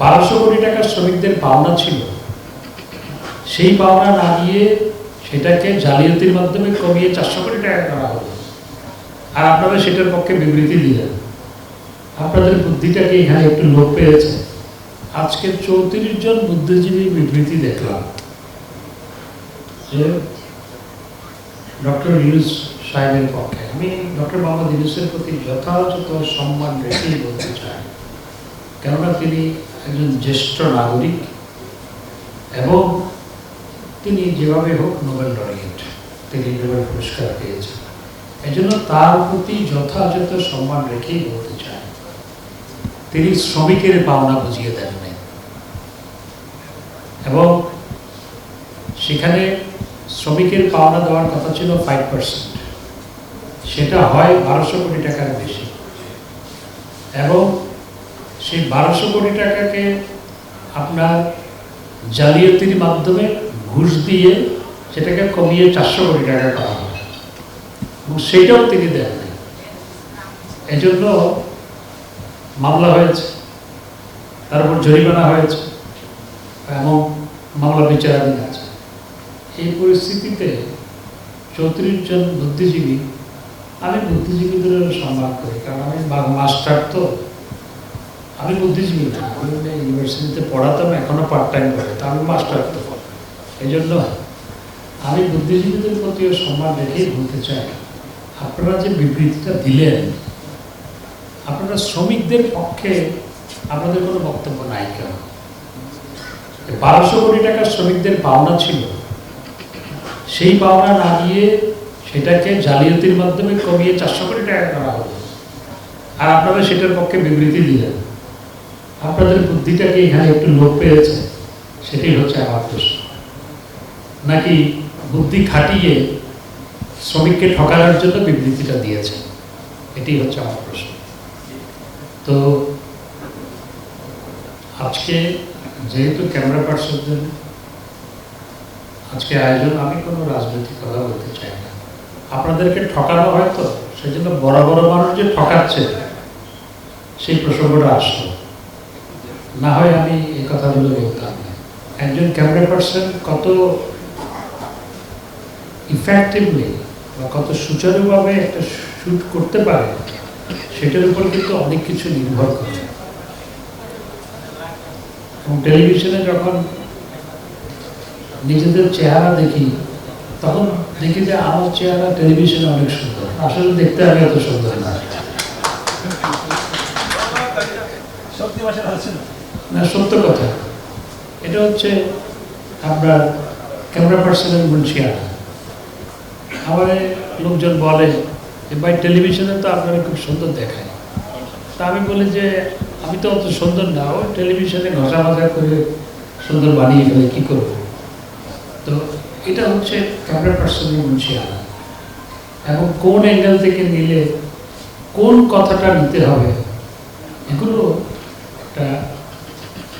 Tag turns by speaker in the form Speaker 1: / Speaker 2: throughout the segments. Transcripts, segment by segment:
Speaker 1: বারোশো কোটি টাকা শ্রমিকদের পাওনা ছিল। সেই পাওনা না দিয়ে সেটাকে জালিয়াতির মাধ্যমে কমিয়ে চারশো কোটি টাকা করা হলো। আর আপনারা সেটার পক্ষে বিবৃতি দিলেন। আপনাদের বুদ্ধিটাকে এখানে একটু লোপ পেয়েছে? আজকে চৌত্রিশ জন বুদ্ধিজীবী বিবৃতি দেখলাম। যে ডক্টর ইউনুস সাহেবের পক্ষে। আমি ডক্টর মোহাম্মদ ইউনুসের প্রতি যথাযথ সম্মান রেখেই বলতে চাই। কেননা তিনি একজন জ্যেষ্ঠ নাগরিক এবং তিনি যেভাবে হোক নোবেল লরিয়েট, তিনি নোবেল পুরস্কার পেয়েছেন। এই জন্য তার প্রতি যথাযথ সম্মান রেখেই বলতে চাই। তিনি শ্রমিকের পাওনা বুঝিয়ে দেন নাই। এবং সেখানে শ্রমিকের পাওনা দেওয়ার কথা ছিল ফাইভ পার্সেন্ট সেটা হয় বারোশো কোটি টাকার বেশি। এবং সেই বারোশো কোটি টাকাকে আপনার জালিয়াতির মাধ্যমে ঘুষ দিয়ে সেটাকে কমিয়ে চারশো কোটি টাকা করা হয় এবং সেইটাও তিনি দেন এই জন্য মামলা হয়েছে। তার উপর জরিমানা হয়েছে। এবং মামলা বিচারাধীন আছে। এই পরিস্থিতিতে চৌত্রিশ জন বুদ্ধিজীবী, আমি বুদ্ধিজীবীদের সম্মান করি, কারণ আমি মাস্টার তো। আমি বুদ্ধিজীবী আমি ইউনিভার্সিটিতে পড়াতাম এখনও পার্ট টাইম তা আমি মাস্টার তো এই জন্য আমি বুদ্ধিজীবীদের প্রতিও সম্মান রেখেই বলতে চাই, আপনারা যে বিবৃতিটা দিলেন, আপনারা শ্রমিকদের পক্ষে আপনাদের কোনো বক্তব্য নাই কেন? বারোশো কোটি টাকা শ্রমিকদের পাওনা ছিল। সেই পাওনা না দিয়ে সেটাকে জালিয়াতির মাধ্যমে কমিয়ে চারশো কোটি টাকা করা হলো। আর আপনারা সেটার পক্ষে বিবৃতি দিলেন। আপনাদের বুদ্ধিটাকে এখানে একটু লোপ পেয়েছে, সেটাই হচ্ছে আমার প্রশ্ন। নাকি বুদ্ধি খাটিয়ে শ্রমিককে ঠকানোর জন্য বিবৃতিটা দিয়েছে এটাই হচ্ছে আমার প্রশ্ন। তো আজকে যেহেতু ক্যামেরা পার্সনদের, আজকে আয়োজন, আমি কোনো রাজনৈতিক কথা বলতে চাই না। আপনাদেরকে ঠকানো হয়তো সেই জন্য বড় বড় মানুষ যে ঠকাচ্ছে, সেই প্রসঙ্গটা আসলো। না হয় আমি এই কথাগুলো বলতাম না। একজন ক্যামেরা পার্সন কত ইফেক্টিভলি বা কত সুচারুভাবে একটা শ্যুট করতে পারে, সেটার উপর কিন্তু অনেক কিছু নির্ভর করে। এবং টেলিভিশনে যখন নিজেদের চেহারা দেখি, তখন দেখি যে আমার চেহারা টেলিভিশনে অনেক সুন্দর। আসলে দেখতে আমি এত সুন্দর না।
Speaker 2: শক্তি ভাষা না,
Speaker 1: সত্য কথা। এটা হচ্ছে আপনার ক্যামেরা পার্সনের মুন্সিয়ানা আমার লোকজন বলে যে, ভাই টেলিভিশনে তো আপনারা খুব সুন্দর দেখায়। তা আমি বলি যে, আমি তো অত সুন্দর না। ও টেলিভিশনে ঘষা মাজা করে সুন্দর বানিয়ে ফেলে, কী করব? তো এটা হচ্ছে ক্যামেরা পার্সনের মুন্সিয়ানা এবং কোন অ্যাঙ্গেল থেকে নিলে কোন কথাটা নিতে হবে, এগুলো একটা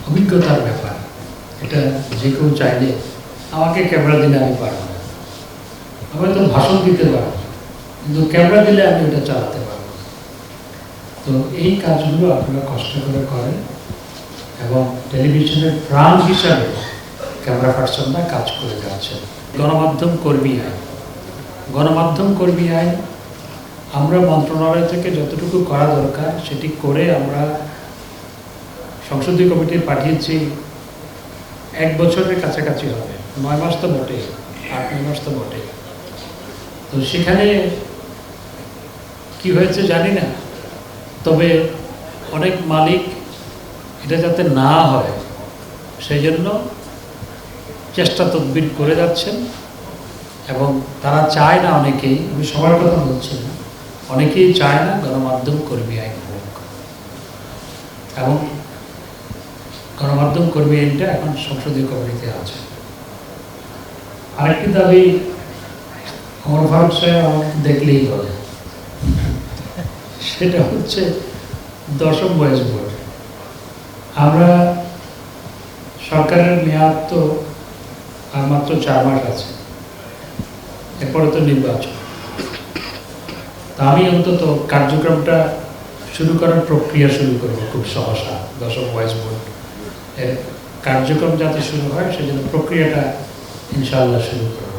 Speaker 1: অভিজ্ঞতার ব্যাপার। এটা যে কেউ চাইলে আমাকে ক্যামেরা দিলে আমি পারব না। আমি তো ভাষণ দিতে পারব কিন্তু ক্যামেরা দিলে আমি ওটা চালাতে পারব। তো এই কাজগুলো আপনারা কষ্ট করে করেন এবং টেলিভিশনের প্রাণ হিসাবে ক্যামেরা পার্সনরা কাজ করে যাচ্ছেন। গণমাধ্যম কর্মী আইন। গণমাধ্যম কর্মী আইন আমরা মন্ত্রণালয় থেকে যতটুকু করা দরকার, সেটি করে আমরা সংসদীয় কমিটি পাঠিয়েছি, এক বছরের কাছাকাছি হবে, নয় মাস তো বটে আট, নয় মাস তো বটে তো সেখানে কি হয়েছে জানি না, তবে অনেক মালিক এটা যাতে না হয়, সেই জন্য চেষ্টা তদবির করে যাচ্ছেন এবং তারা চায় না অনেকেই, আমি সবার কথা বলছি না, অনেকেই চায় না গণমাধ্যম কর্মী আইন হোক এবং গণমাধ্যম কর্মী আইনটা এখন সংসদীয় কমিটিতে আছে। আরেকটি দাবি অমর ফারুক দেখলেই বলে। সেটা হচ্ছে দশম বয়স বোর্ড আমরা সরকারের মেয়াদ তো আর মাত্র চার মাস আছে। এরপরে তো নির্বাচন। তা আমি অন্তত কার্যক্রমটা শুরু করার প্রক্রিয়া শুরু করব খুব সহসা দশম বয়স বোর্ড কার্যক্রম যাতে শুরু হয় সেজন্য প্রক্রিয়াটা ইনশাআল্লাহ শুরু করব।